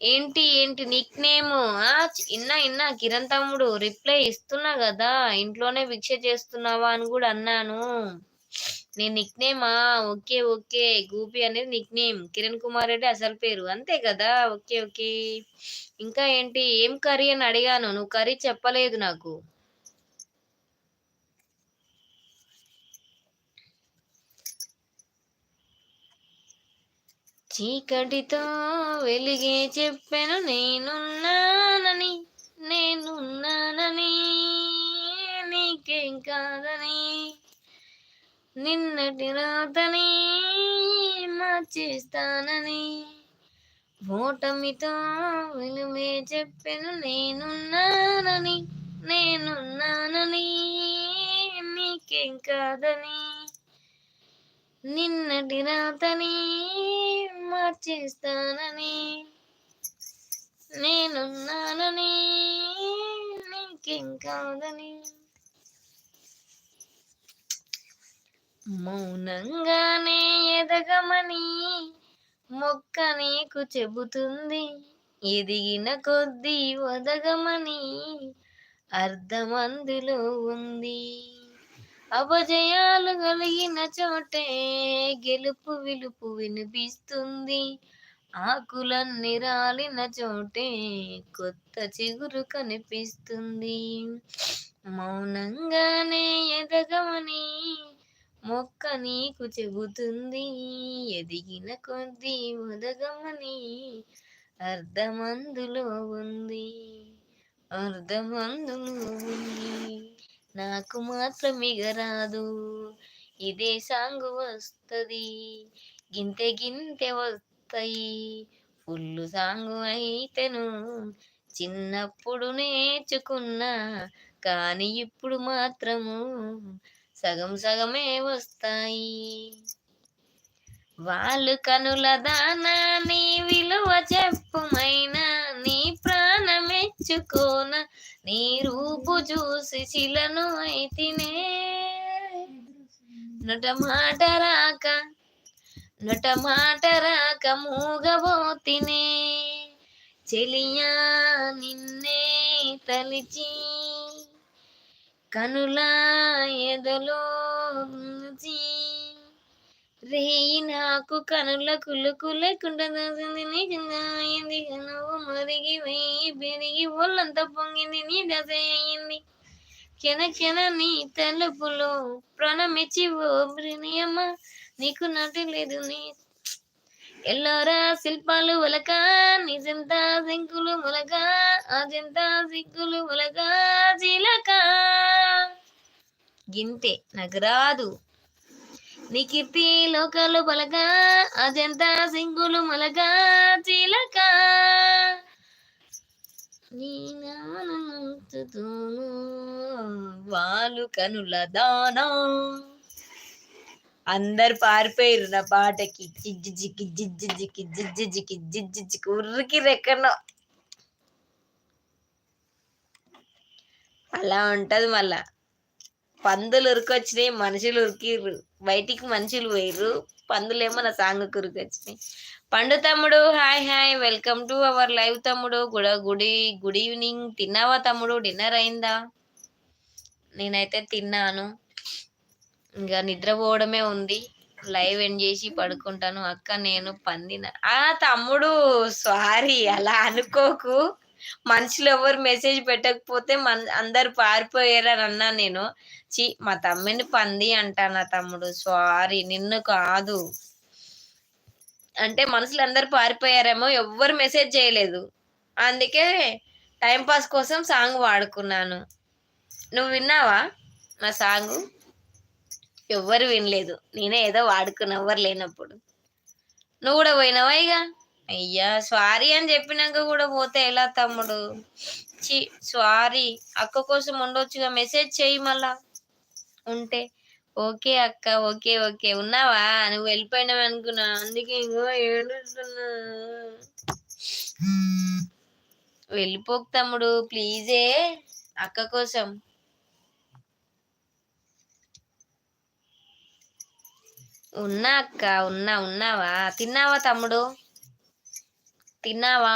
ఏంటి ఏంటి Nick name ఇన్నా ఇన్నా కిరణ్ తమ్ముడు రిప్లై ఇస్తున్నా కదా ఇంట్లోనే భిక్ష చేస్తున్నావా అని కూడా అన్నాను. నేను నిక్ నేమా ఓకే ఓకే. గూపి అనేది నిక్ నేమ్ కిరణ్ కుమార్ రెడ్డి అసలు పేరు. అంతే కదా? Okay okay. ఇంకా ఏంటి? ఏం కర్రీ అని అడిగాను. నువ్వు కర్రీ చెప్పలేదు నాకు. చీకటితో వెలిగే చెప్పాను నేనున్నానని నేనున్నానని నీకేం కాదని. నిన్నటి రాతని మార్చేస్తానని ఓటమితో విలువే చెప్పాను నేనున్నానని నేనున్నానని నీకేం కాదని. నిన్నటి రాతని మార్చేస్తానని నేనున్నానని నీకేం కాదని. మౌనంగానే ఎదగమని మొక్క నీకు చెబుతుంది ఎదిగిన కొద్దీ వదగమని అర్థమందులో ఉంది. అపజయాలు కలిగిన చోటే గెలుపు విలుపు వినిపిస్తుంది. ఆకులన్నీ రాలిన చోటే కొత్త చిగురు కనిపిస్తుంది. మౌనంగానే ఎదగమని మొక్క నీకు చెబుతుంది. ఎదిగిన కొద్దీ ఉదగమని అర్ధమందులో ఉంది. అర్ధమందులో ఉంది. నాకు మాత్రం రాదు. ఇదే సాంగ్ వస్తుంది. గింతె గింతె వస్తాయి. ఫుల్ సాంగ్ అయితేను చిన్నప్పుడు నేర్చుకున్నా. కానీ ఇప్పుడు మాత్రము సగం సగమే వస్తాయి. వాళ్ళు కనుల దానా నీ విలువ చెప్పుమైన ప్రాణమెచ్చుకోన నీ రూపు చూసి చిలను అయితేనే నట మాట రాక నొట మాట రాక మూగబోతినే. చెలియా నిన్నే తలిచి కనులా ఎదలో రేయి నాకు కనుల కులుకు లేకుండా అయింది. నువ్వు మరిగి వేయి పెరిగి ఒళ్ళంతా పొంగింది నీ దశ అయింది. కెన నీ తలుపులో ప్రాణమిచ్చి ఓ ప్రణయమ్మ నీకు నాటి లేదు నీ ఎల్లోరా శిల్పాలు ఒలక నిజంత సింకులు మొలక అజంత సిగ్గులు ఉలక చిలక గింతే నాకు రాదు నీ కీర్తి లోకాలు పలక అజంత సింగులు మలగా చిలక. నీ వాళ్ళు కనుల దానా. అందరు పారిపోయారు నా పాటకి. జిజ్జికి జిజ్జికి జిజ్జికి జిజ్జికి ఉర్రికి రెక్కనో. అలా ఉంటది మళ్ళా. పందులు ఉరికొచ్చినాయి మనుషులు ఉరికిర్రు. బయటికి మనుషులు పోయిర్రు. పందులేమో నా సాంగ్ ఉరికొచ్చినాయి పండు తమ్ముడు hi hi welcome to our live తమ్ముడు. గుడ గుడి గుడ్ ఈవినింగ్. తిన్నావా తమ్ముడు? డిన్నర్ అయిందా? నేనైతే తిన్నాను. ఇంకా నిద్రపోవడమే ఉంది. లైవ్ ఎండ్ చేసి పడుకుంటాను. అక్క నేను పందిన ఆ తమ్ముడు సారీ అలా అనుకోకు. మనుషులు ఎవరు మెసేజ్ పెట్టకపోతే మన అందరు పారిపోయారని అన్నా నేను. చి మా తమ్మిని పంది అంటా నా తమ్ముడు సారీ నిన్ను కాదు. అంటే మనుషులు అందరు పారిపోయారేమో ఎవ్వరు మెసేజ్ చేయలేదు. అందుకే టైం పాస్ కోసం సాంగ్ వాడుకున్నాను. నువ్వు విన్నావా నా సాంగ్ ఎవ్వరు వినలేదు. నేనే ఏదో వాడుకున్నా ఎవ్వరు లేనప్పుడు. నువ్వు కూడా పోయినావా ఇక అయ్యా సారీ అని చెప్పినాక కూడా పోతే ఎలా తమ్ముడు? చి సారీ. అక్క కోసం ఉండొచ్చుగా మెసేజ్ చేయి మళ్ళా. ఉంటే ఓకే అక్క ఓకే ఓకే. ఉన్నావా? నువ్వు వెళ్ళిపోయినావు అనుకున్నా. అందుకే ఇంకో ఏడుస్తున్నా. వెళ్ళిపోకు తమ్ముడు ప్లీజే. అక్క కోసం. ఉన్నా అక్క ఉన్నా ఉన్నావా? తిన్నావా తమ్ముడు? తిన్నావా